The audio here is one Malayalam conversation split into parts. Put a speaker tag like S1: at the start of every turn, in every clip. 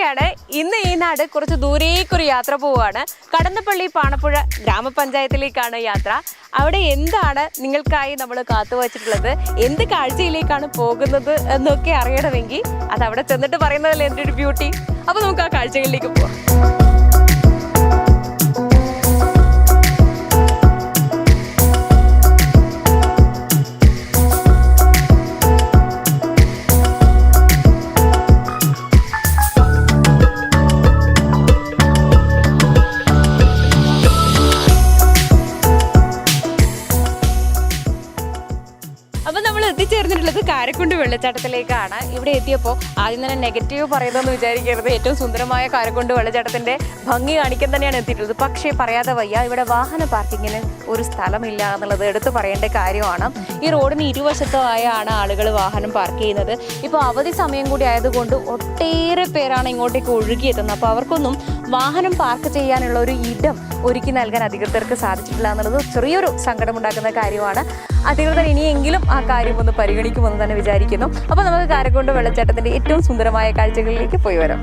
S1: വർഷയാണ് ഇന്ന് ഈ നാട് കുറച്ച് ദൂരേക്കൊരു യാത്ര പോവുകയാണ്. കടന്നപ്പള്ളി പാണപ്പുഴ ഗ്രാമപഞ്ചായത്തിലേക്കാണ് യാത്ര. അവിടെ എന്താണ് നിങ്ങൾക്കായി നമ്മൾ കാത്തു വച്ചിട്ടുള്ളത് എന്ത് കാഴ്ചയിലേക്കാണ് പോകുന്നത് എന്നൊക്കെ അറിയണമെങ്കിൽ അത് അവിടെ ചെന്നിട്ട് പറയുന്നതല്ലേ എന്റെ ഒരു ബ്യൂട്ടി അപ്പൊ നമുക്ക് ആ കാഴ്ചകളിലേക്ക് പോവാം. കാരക്കുണ്ട് വെള്ളച്ചാട്ടത്തിലേക്കാണ്. ഇവിടെ എത്തിയപ്പോൾ ആദ്യം തന്നെ നെഗറ്റീവ് പറയുന്നതെന്ന് വിചാരിക്കരുത്. ഏറ്റവും സുന്ദരമായ കാരക്കുണ്ട് വെള്ളച്ചാട്ടത്തിന്റെ ഭംഗി കാണിക്കാൻ തന്നെയാണ് എത്തിയിട്ടുള്ളത്. പക്ഷേ പറയാതെ വയ്യ ഇവിടെ വാഹന പാർക്കിങ്ങിന് ഒരു സ്ഥലമില്ല എന്നുള്ളത് എടുത്തു പറയേണ്ട കാര്യമാണ്. ഈ റോഡിന് ഇരുവശത്തുമായാണ് ആളുകൾ വാഹനം പാർക്ക് ചെയ്യുന്നത്. ഇപ്പോൾ അവധി സമയം കൂടി ആയതുകൊണ്ട് ഒട്ടേറെ പേരാണ് ഇങ്ങോട്ടേക്ക് ഒഴുകിയെത്തുന്നത്. അപ്പോൾ അവർക്കൊന്നും വാഹനം പാർക്ക് ചെയ്യാനുള്ള ഒരു ഇടം ഒരുക്കി നൽകാൻ അധികൃതർക്ക് സാധിച്ചിട്ടില്ല എന്നുള്ളത് ചെറിയൊരു സങ്കടമുണ്ടാക്കുന്ന കാര്യമാണ്. അധികൃതർ ഇനിയെങ്കിലും ആ കാര്യം ഒന്ന് പരിഗണിക്കുമെന്ന് തന്നെ വിചാരിക്കുന്നു. അപ്പോൾ നമുക്ക് കാരക്കൊണ്ട് വെള്ളച്ചാട്ടത്തിന്റെ ഏറ്റവും സുന്ദരമായ കാഴ്ചകളിലേക്ക് പോയി വരാം.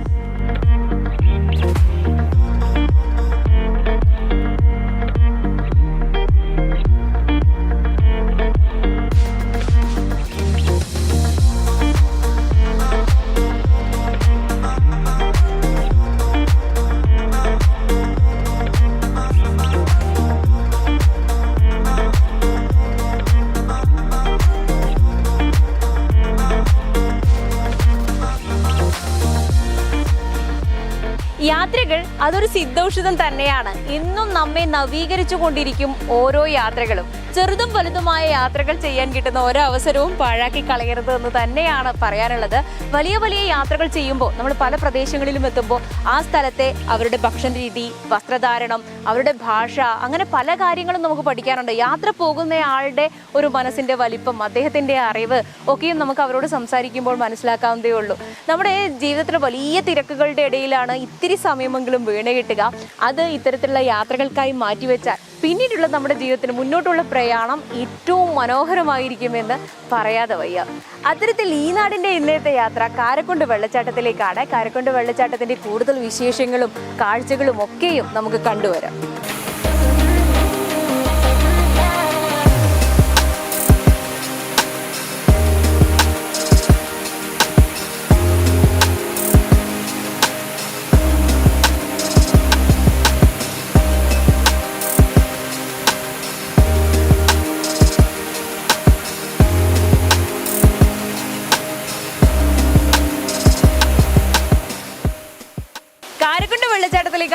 S1: യാത്രകൾ അതൊരു സിദ്ധൌഷധം തന്നെയാണ്. ഇന്നും നമ്മെ നവീകരിച്ചു കൊണ്ടിരിക്കും ഓരോ യാത്രകളും. ചെറുതും വലുതുമായ യാത്രകൾ ചെയ്യാൻ കിട്ടുന്ന ഓരോ അവസരവും പാഴാക്കി കളയരുത് എന്ന് തന്നെയാണ് പറയാനുള്ളത്. വലിയ വലിയ യാത്രകൾ ചെയ്യുമ്പോൾ നമ്മൾ പല പ്രദേശങ്ങളിലും എത്തുമ്പോൾ ആ സ്ഥലത്തെ അവരുടെ ഭക്ഷണ രീതി വസ്ത്രധാരണം അവരുടെ ഭാഷ അങ്ങനെ പല കാര്യങ്ങളും നമുക്ക് പഠിക്കാനുണ്ട്. യാത്ര പോകുന്ന ആളുടെ ഒരു മനസ്സിന്റെ വലിപ്പം അദ്ദേഹത്തിന്റെ അറിവ് ഒക്കെയും നമുക്ക് അവരോട് സംസാരിക്കുമ്പോൾ മനസ്സിലാക്കാവുന്നതേ ഉള്ളൂ. നമ്മുടെ ജീവിതത്തിലെ വലിയ തിരക്കുകളുടെ ഇടയിലാണ് ഇത്തിരി സമയമെങ്കിലും വീണ് കിട്ടുക. അത് ഇത്തരത്തിലുള്ള യാത്രകൾക്കായി മാറ്റിവെച്ചാൽ പിന്നീടുള്ള നമ്മുടെ ജീവിതത്തിന് മുന്നോട്ടുള്ള പ്രയാണം ഏറ്റവും മനോഹരമായിരിക്കുമെന്ന് പറയാതെ വയ്യ. അത്തരത്തിൽ ഈ നാടിന്റെ ഇന്നത്തെ യാത്ര കാരക്കുണ്ട് വെള്ളച്ചാട്ടത്തിലേക്കാണ്. കാരക്കുണ്ട് വെള്ളച്ചാട്ടത്തിന്റെ കൂടുതൽ വിശേഷങ്ങളും കാഴ്ചകളും ഒക്കെയും നമുക്ക് കണ്ടുവരാം.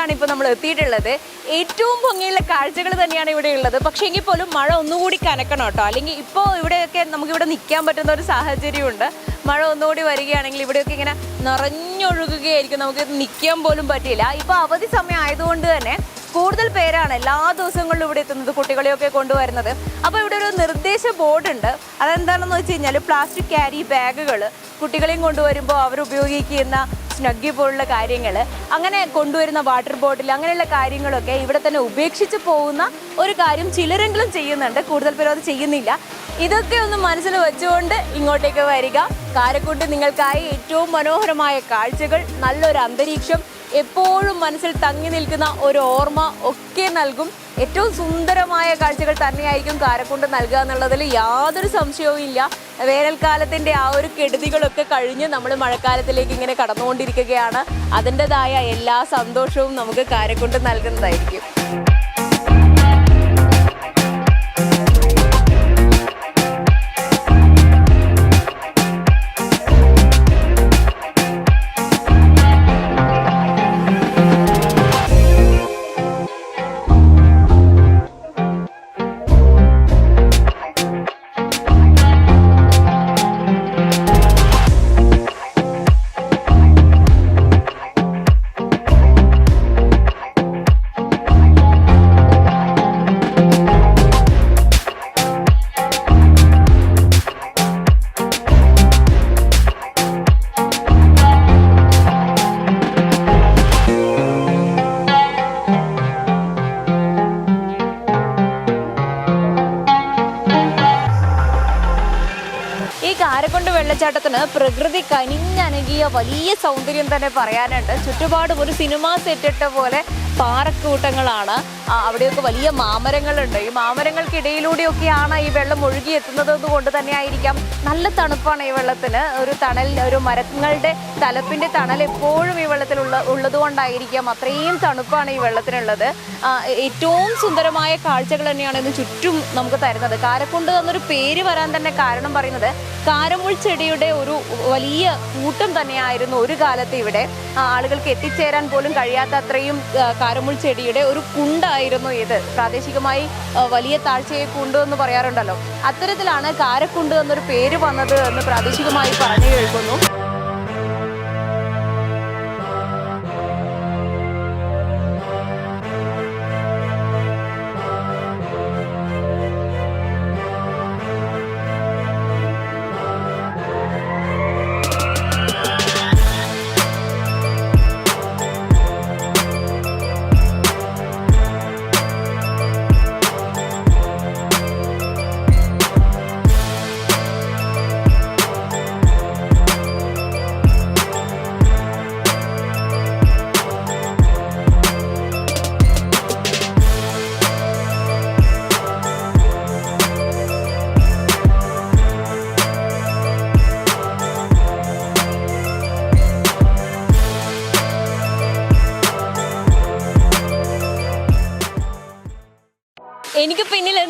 S1: വെള്ളച്ചാട്ടത്തിലേക്കാണ് ഇപ്പോൾ നമ്മൾ എത്തിയിട്ടുള്ളത്. ഏറ്റവും ഭംഗിയുള്ള കാഴ്ചകൾ തന്നെയാണ് ഇവിടെ ഉള്ളത്. പക്ഷേ എങ്കിൽ പോലും മഴ ഒന്നുകൂടി കനക്കണം കേട്ടോ. അല്ലെങ്കിൽ ഇപ്പോൾ ഇവിടെയൊക്കെ നമുക്കിവിടെ നിൽക്കാൻ പറ്റുന്ന ഒരു സാഹചര്യമുണ്ട്. മഴ ഒന്നുകൂടി വരികയാണെങ്കിൽ ഇവിടെയൊക്കെ ഇങ്ങനെ നിറഞ്ഞൊഴുകുകയായിരിക്കും. നമുക്ക് നിൽക്കാൻ പോലും പറ്റില്ല ഇപ്പോൾ അവധി സമയം ആയതുകൊണ്ട് തന്നെ കൂടുതൽ പേരാണ് എല്ലാ ദിവസങ്ങളിലും ഇവിടെ എത്തുന്നത് കുട്ടികളെയൊക്കെ കൊണ്ടുവരുന്നത്. അപ്പോൾ ഇവിടെ ഒരു നിർദ്ദേശ ബോർഡുണ്ട്. അതെന്താണെന്ന് വെച്ച് കഴിഞ്ഞാൽ പ്ലാസ്റ്റിക് ക്യാരി ബാഗുകൾ കുട്ടികളെയും കൊണ്ടുവരുമ്പോൾ അവർ ഉപയോഗിക്കുന്ന സ്നഗ്ഗി പോലുള്ള കാര്യങ്ങൾ അങ്ങനെ കൊണ്ടുവരുന്ന വാട്ടർ ബോട്ടിൽ അങ്ങനെയുള്ള കാര്യങ്ങളൊക്കെ ഇവിടെ തന്നെ ഉപേക്ഷിച്ച് പോകുന്ന ഒരു കാര്യം ചിലരെങ്കിലും ചെയ്യുന്നുണ്ട്. കൂടുതൽ പേരും അത് ചെയ്യുന്നില്ല. ഇതൊക്കെ ഒന്ന് മനസ്സിൽ വെച്ചുകൊണ്ട് ഇങ്ങോട്ടേക്ക് വരിക. കാരക്കൂട്ട് നിങ്ങൾക്കായി ഏറ്റവും മനോഹരമായ കാഴ്ചകൾ നല്ലൊരു അന്തരീക്ഷം എപ്പോഴും മനസ്സിൽ തങ്ങി നിൽക്കുന്ന ഒരു ഓർമ്മ ഒക്കെ നൽകും. ഏറ്റവും സുന്ദരമായ കാഴ്ചകൾ തന്നെയായിരിക്കും കാരക്കുണ്ട് നൽകുക എന്നുള്ളതിൽ യാതൊരു സംശയവും ഇല്ല വേനൽക്കാലത്തിന്റെ ആ ഒരു കെടുതികളൊക്കെ കഴിഞ്ഞ് നമ്മൾ മഴക്കാലത്തിലേക്ക് ഇങ്ങനെ കടന്നുകൊണ്ടിരിക്കുകയാണ്. അതിന്റെതായ എല്ലാ സന്തോഷവും നമുക്ക് കാരക്കുണ്ട് നൽകുന്നതായിരിക്കും. വെള്ളച്ചാട്ടത്തിന് പ്രകൃതി കനിഞ്ഞനകിയ വലിയ സൗന്ദര്യം തന്നെ പറയാനുണ്ട്. ചുറ്റുപാടും ഒരു സിനിമ സെറ്റിട്ട പോലെ പാറക്കൂട്ടങ്ങളാണ്. അവിടെയൊക്കെ വലിയ മാമരങ്ങളുണ്ട്. ഈ മാമരങ്ങൾക്കിടയിലൂടെയൊക്കെയാണ് ഈ വെള്ളം ഒഴുകി എത്തുന്നത് കൊണ്ട് തന്നെ ആയിരിക്കാം നല്ല തണുപ്പാണ് ഈ വെള്ളത്തിന്. ഒരു തണൽ ഒരു മരങ്ങളുടെ തലപ്പിന്റെ തണൽ എപ്പോഴും ഈ വെള്ളത്തിലുള്ള ഉള്ളത് കൊണ്ടായിരിക്കാം. അത്രയും തണുപ്പാണ് ഈ വെള്ളത്തിനുള്ളത്. ഏറ്റവും സുന്ദരമായ കാഴ്ചകൾ തന്നെയാണ് ഇന്ന് ചുറ്റും നമുക്ക് തരുന്നത്. കാരക്കുണ്ട് എന്നൊരു പേര് വരാൻ തന്നെ കാരണം പറയുന്നത് കാരമുൾ ചെടിയുടെ ഒരു വലിയ കൂട്ടം തന്നെയായിരുന്നു ഒരു കാലത്ത് ഇവിടെ. ആളുകൾക്ക് എത്തിച്ചേരാൻ പോലും കഴിയാത്ത അത്രയും കാരമുൾ ചെടിയുടെ ഒരു കുണ്ടായിരുന്നു ഇത്. പ്രാദേശികമായി വലിയ താഴ്ചയെ കുണ്ട് എന്ന് പറയാറുണ്ടല്ലോ. അത്തരത്തിലാണ് കാരക്കുണ്ട് എന്നൊരു പേര് വന്നത് എന്ന് പ്രാദേശികമായി പറഞ്ഞു കേൾക്കുന്നു.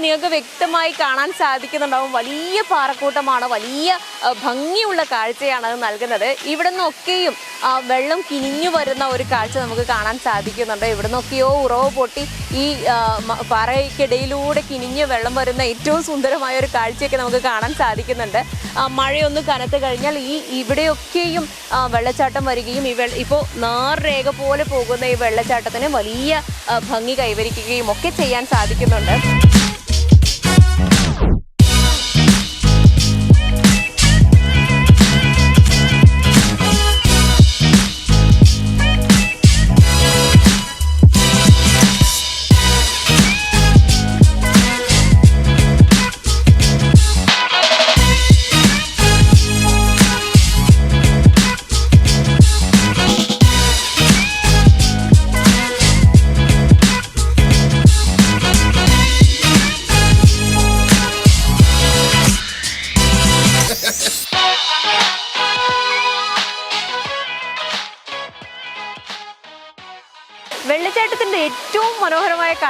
S1: നിങ്ങൾക്ക് വ്യക്തമായി കാണാൻ സാധിക്കുന്നുണ്ടാവും. വലിയ പാറക്കൂട്ടമാണ് വലിയ ഭംഗിയുള്ള കാഴ്ചയാണ് അത് നൽകുന്നത്. ഇവിടെ നിന്നൊക്കെയും വെള്ളം കിനിഞ്ഞു വരുന്ന ഒരു കാഴ്ച നമുക്ക് കാണാൻ സാധിക്കുന്നുണ്ട്. ഇവിടെ നിന്നൊക്കെയോ ഉറവ് പൊട്ടി ഈ പാറയ്ക്കിടയിലൂടെ കിനിഞ്ഞ് വെള്ളം വരുന്ന ഏറ്റവും സുന്ദരമായ ഒരു കാഴ്ചയൊക്കെ നമുക്ക് കാണാൻ സാധിക്കുന്നുണ്ട്. മഴയൊന്ന് കനത്ത് കഴിഞ്ഞാൽ ഈ ഇവിടെയൊക്കെയും വെള്ളച്ചാട്ടം വരികയും ഈ വെള്ള ഇപ്പോൾ നാർരേഖ പോലെ പോകുന്ന ഈ വെള്ളച്ചാട്ടത്തിന് വലിയ ഭംഗി കൈവരിക്കുകയും ഒക്കെ ചെയ്യാൻ സാധിക്കുന്നുണ്ട്.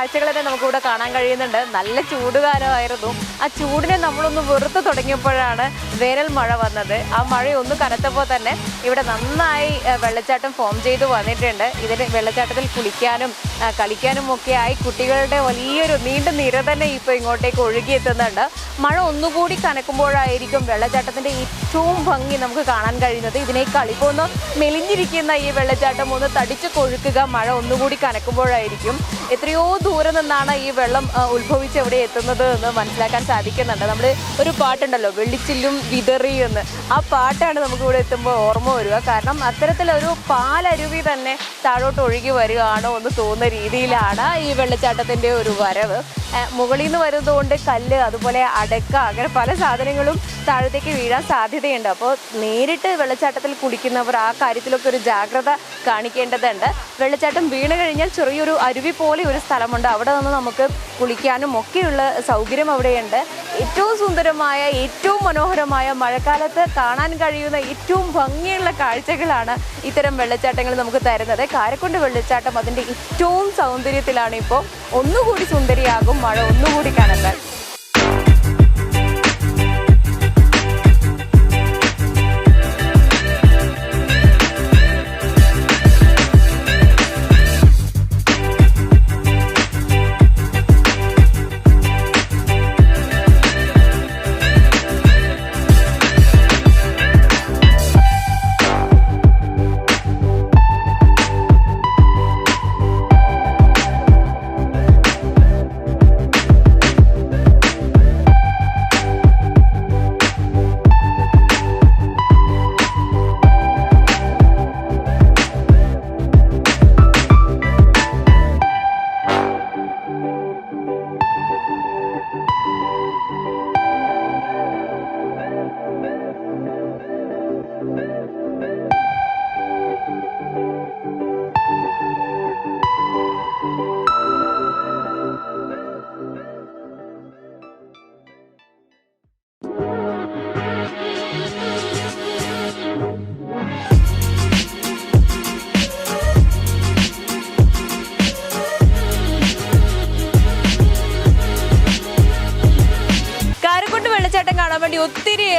S1: കാഴ്ചകൾ തന്നെ നമുക്കിവിടെ കാണാൻ കഴിയുന്നുണ്ട്. നല്ല ചൂടുകാലമായിരുന്നു. ആ ചൂടിനെ നമ്മളൊന്ന് വെറുത്ത് തുടങ്ങിയപ്പോഴാണ് വേനൽ മഴ വന്നത്. ആ മഴ ഒന്ന് കനത്തപ്പോൾ തന്നെ ഇവിടെ നന്നായി വെള്ളച്ചാട്ടം ഫോം ചെയ്തു വന്നിട്ടുണ്ട്. ഇതിന് വെള്ളച്ചാട്ടത്തിൽ കുളിക്കാനും കളിക്കാനും ഒക്കെ ആയി കുട്ടികളുടെ വലിയൊരു നീണ്ട നിര തന്നെ ഇപ്പോൾ ഇങ്ങോട്ടേക്ക് ഒഴുകിയെത്തുന്നുണ്ട്. മഴ ഒന്നുകൂടി കനക്കുമ്പോഴായിരിക്കും വെള്ളച്ചാട്ടത്തിന്റെ ഏറ്റവും ഭംഗി നമുക്ക് കാണാൻ കഴിയുന്നത് ഇതിനെ ഇപ്പോൾ ഒന്ന് മെലിഞ്ഞിരിക്കുന്ന ഈ വെള്ളച്ചാട്ടം ഒന്ന് തടിച്ചു കൊഴുക്കുക മഴ ഒന്നുകൂടി കനക്കുമ്പോഴായിരിക്കും. എത്രയോ ദൂരെ നിന്നാണ് ഈ വെള്ളം ഉത്ഭവിച്ച് എവിടെ എത്തുന്നത് എന്ന് മനസ്സിലാക്കാൻ സാധിക്കുന്നുണ്ട്. നമ്മൾ ഒരു പാട്ടുണ്ടല്ലോ വെള്ളിച്ചില്ലും വിതറി എന്ന്. ആ പാട്ടാണ് നമുക്ക് ഇവിടെ എത്തുമ്പോൾ ഓർമ്മ വരിക. കാരണം അത്തരത്തിലൊരു പാലരുവി തന്നെ താഴോട്ട് ഒഴുകി വരികയാണോ എന്ന് തോന്നുന്ന രീതിയിലാണ് ഈ വെള്ളച്ചാട്ടത്തിന്റെ ഒരു വരവ്. മുകളിൽ നിന്ന് വരുന്നതുകൊണ്ട് കല്ല് അതുപോലെ അടക്ക അങ്ങനെ പല സാധനങ്ങളും താഴത്തേക്ക് വീഴാൻ സാധ്യതയുണ്ട്. അപ്പോൾ നേരിട്ട് വെള്ളച്ചാട്ടത്തിൽ കുടിക്കുന്നവർ ആ കാര്യത്തിലൊക്കെ ഒരു ജാഗ്രത കാണിക്കേണ്ടതുണ്ട്. വെള്ളച്ചാട്ടം വീണ് കഴിഞ്ഞാൽ ചെറിയൊരു അരുവി പോലെ ഒരു സ്ഥലമുണ്ട്. അവിടെ നിന്ന് നമുക്ക് കുളിക്കാനും ഒക്കെയുള്ള സൗകര്യം അവിടെയുണ്ട്. ഏറ്റവും സുന്ദരമായ ഏറ്റവും മനോഹരമായ മഴക്കാലത്ത് കാണാൻ കഴിയുന്ന ഏറ്റവും ഭംഗിയുള്ള കാഴ്ചകളാണ് ഇത്തരം വെള്ളച്ചാട്ടങ്ങൾ നമുക്ക് തരുന്നത്. കാരക്കുണ്ട് വെള്ളച്ചാട്ടം അതിന്റെ ഏറ്റവും സൗന്ദര്യത്തിലാണ് ഇപ്പോൾ. ഒന്നുകൂടി സുന്ദരിയാകും മഴ ഒന്നുകൂടി കനന്നാൽ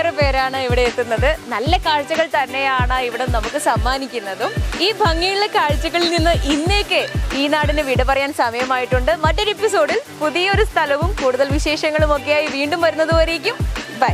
S1: ഒത്തിരിയേറെ പേരാണ് ഇവിടെ എത്തുന്നത്. നല്ല കാഴ്ചകൾ തന്നെയാണ് ഇവിടെ നമുക്ക് സമ്മാനിക്കുന്നതും. ഈ ഭംഗിയുള്ള കാഴ്ചകളിൽ നിന്ന് ഇന്നേക്ക് ഈ നാടിന് വിട പറയാൻ സമയമായിട്ടുണ്ട്. മറ്റൊരു എപ്പിസോഡിൽ പുതിയൊരു സ്ഥലവും കൂടുതൽ വിശേഷങ്ങളും ഒക്കെയായി വീണ്ടും വരുന്നതുവരേക്കും. ബൈ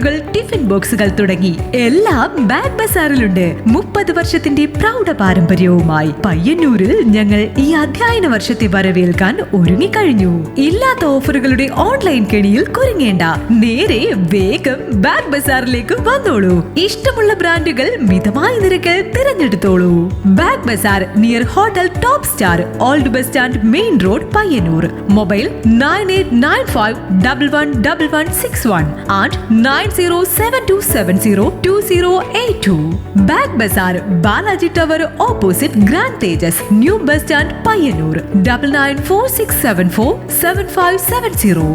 S2: ടിഫിൻ ബോക്സുകൾ തുടങ്ങി എല്ലാം ബാഗ് ബസാറിലുണ്ട്. മുപ്പത് വർഷത്തിന്റെ പ്രൗഢ പാരമ്പര്യവുമായി പയ്യന്നൂരിൽ ഞങ്ങൾ ഈ അധ്യയന വർഷത്തെ വരവേൽക്കാൻ ഒരുങ്ങിക്കഴിഞ്ഞു. ഇല്ലാത്ത ഓഫറുകളുടെ ഓൺലൈൻ കെണിയിൽ കുരുങ്ങേണ്ട. നേരെ വേഗം ബാഗ് ബസാറിലേക്ക് വന്നോളൂ. ഇഷ്ടമുള്ള ബ്രാൻഡുകൾ മിതമായ നിരക്കിൽ തിരഞ്ഞെടുത്തോളൂ Bag Bazaar near hotel Top Star old bus stand main road Payyanur. Mobile nine eight nine five double one double one six one and nine zero seven two seven zero two zero eight two. Bag Bazaar Balaji tower opposite Grand Tejas new bus stand Payyanur. Double nine four six seven four seven five seven zero.